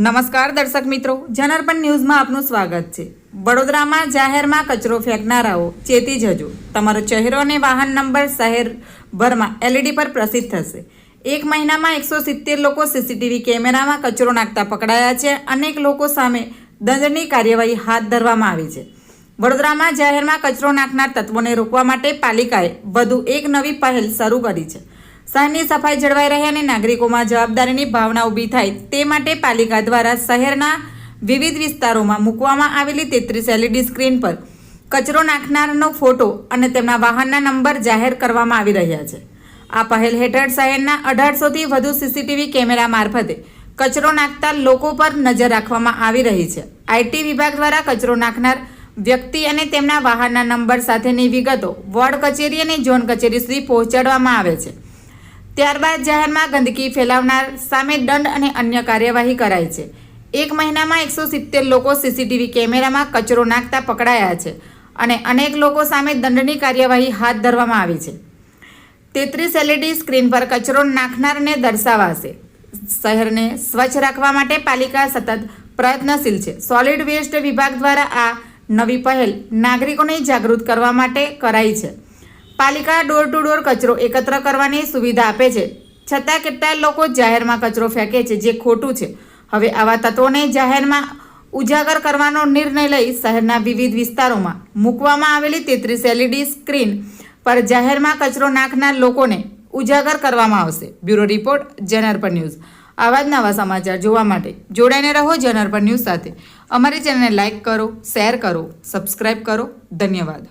નમસ્કાર દર્શક મિત્રો, જનાર્પણ ન્યૂઝમાં આપનું સ્વાગત છે. વડોદરામાં જાહેરમાં કચરો ફેંકનારાઓ ચેતી જજો. તમારો ચહેરો અને વાહન નંબર શહેરભરમાં એલઈડી પર પ્રસિદ્ધ થશે. એક મહિનામાં એકસો સિત્તેર લોકો સીસીટીવી કેમેરામાં કચરો નાખતા પકડાયા છે. અનેક લોકો સામે દંડની કાર્યવાહી હાથ ધરવામાં આવી છે. વડોદરામાં જાહેરમાં કચરો નાખનાર તત્વોને રોકવા માટે પાલિકાએ વધુ એક નવી પહેલ શરૂ કરી છે. શહેરની સફાઈ જળવાઈ રહે અને નાગરિકોમાં જવાબદારીની ભાવના ઊભી થાય તે માટે પાલિકા દ્વારા શહેરના વિવિધ વિસ્તારોમાં મૂકવામાં આવેલી તેત્રીસ એલઈડી સ્ક્રીન પર કચરો નાખનારનો ફોટો અને તેમના વાહનના નંબર જાહેર કરવામાં આવી રહ્યા છે. આ પહેલ હેઠળ શહેરના અઢારસોથી વધુ સીસીટીવી કેમેરા મારફતે કચરો નાખતા લોકો પર નજર રાખવામાં આવી રહી છે. આઈટી વિભાગ દ્વારા કચરો નાખનાર વ્યક્તિ અને તેમના વાહનના નંબર સાથેની વિગતો વોર્ડ કચેરી અને ઝોન કચેરી સુધી પહોંચાડવામાં આવે છે. ત્યારબાદ જાહેરમાં ગંદકી ફેલાવનાર સામે દંડ અને અન્ય કાર્યવાહી કરાય છે. એક મહિનામાં એકસો સિત્તેર લોકો સીસીટીવી કેમેરામાં કચરો નાખતા પકડાયા છે અને અનેક લોકો સામે દંડની કાર્યવાહી હાથ ધરવામાં આવી છે. તેત્રીસ એલઈડી સ્ક્રીન પર કચરો નાખનારને દર્શાવાશે. શહેરને સ્વચ્છ રાખવા માટે પાલિકા સતત પ્રયત્નશીલ છે. સોલિડ વેસ્ટ વિભાગ દ્વારા આ નવી પહેલ નાગરિકોને જાગૃત કરવા માટે કરાઈ છે. પાલિકા ડોર ટુ ડોર કચરો એકત્ર કરવાની સુવિધા આપે છે. છતાં કેટલાય લોકો જાહેરમાં કચરો ફેંકે છે, જે ખોટું છે. હવે આવા તત્વોને જાહેરમાં ઉજાગર કરવાનો નિર્ણય લઈ શહેરના વિવિધ વિસ્તારોમાં મૂકવામાં આવેલી તેત્રીસ એલઈડી સ્ક્રીન પર જાહેરમાં કચરો નાખનાર લોકોને ઉજાગર કરવામાં આવશે. બ્યુરો રિપોર્ટ જનરપર ન્યૂઝ. આવા જ નવા સમાચાર જોવા માટે જોડાઈને રહો જનરપર ન્યૂઝ સાથે. અમારી ચેનલને લાઇક કરો, શેર કરો સબસ્ક્રાઈબ કરો. ધન્યવાદ.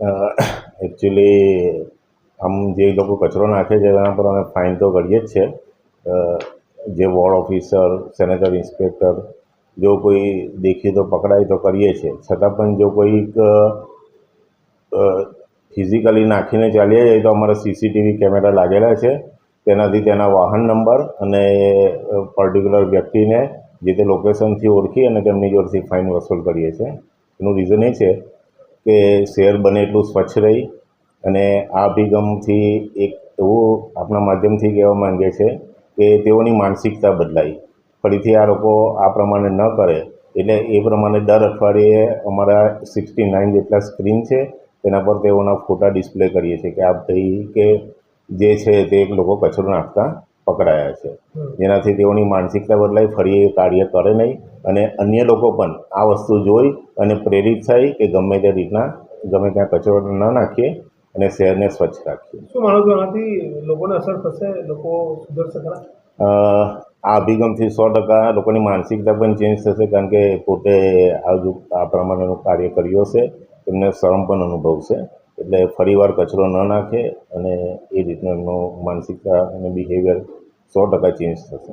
એકચ્યુઅલી આમ જે લોકો કચરો નાખે છે એના પર અમે ફાઇન તો કરીએ જ છે. જે વોર્ડ ઓફિસર સેનેટરી ઇન્સ્પેક્ટર જો કોઈ દેખીએ તો પકડાય તો કરીએ છીએ છતાં પણ જો કોઈક ફિઝિકલી નાખીને ચાલ્યા જાય તો અમારા સીસીટીવી કેમેરા લાગેલા છે. તેનાથી તેના વાહન નંબર અને પર્ટિક્યુલર વ્યક્તિને જે તે લોકેશનથી ઓળખી અને તેમની જોડેથી ફાઇન વસૂલ કરીએ છીએ એનું રીઝન એ છે કે શહેર બને એટલું સ્વચ્છ રહી અને આ અભિગમથી એક એવું આપણા માધ્યમથી કહેવા માંગે છે કે તેઓની માનસિકતા બદલાઈ ફરીથી આ લોકો આ પ્રમાણે ન કરે. એટલે એ પ્રમાણે દર અઠવાડિયે અમારા સિક્સટી નાઇન જેટલા સ્ક્રીન છે તેના પર તેઓના ફોટા ડિસ્પ્લે કરીએ છીએ કે આ ભાઈ કે જે છે તે લોકો કચરો નાખતા પકડાયા છે. જેનાથી તેઓની માનસિકતા બદલાઈ ફરી એ કાર્ય કરે નહીં. અને અન્ય લોકો પણ આ વસ્તુ જોઈ અને પ્રેરિત થાય કે ગમે તે રીતના ગમે ત્યાં કચરો ન નાખીએ અને શહેરને સ્વચ્છ રાખીએ. શું માનો છો આનાથી લોકોને અસર થશે? લોકો સુધરશે ખરા? આ અભિગમથી સો ટકા લોકોની માનસિકતા પણ ચેન્જ થશે કારણ કે પોતે આજુ આ પ્રમાણેનું કાર્ય કર્યું હશે તેમને શરમ પણ અનુભવશે. એટલે ફરીવાર કચરો ન નાખે અને એ રીતનું એમનું માનસિકતા અને બિહેવિયર સો ટકા ચેન્જ થશે.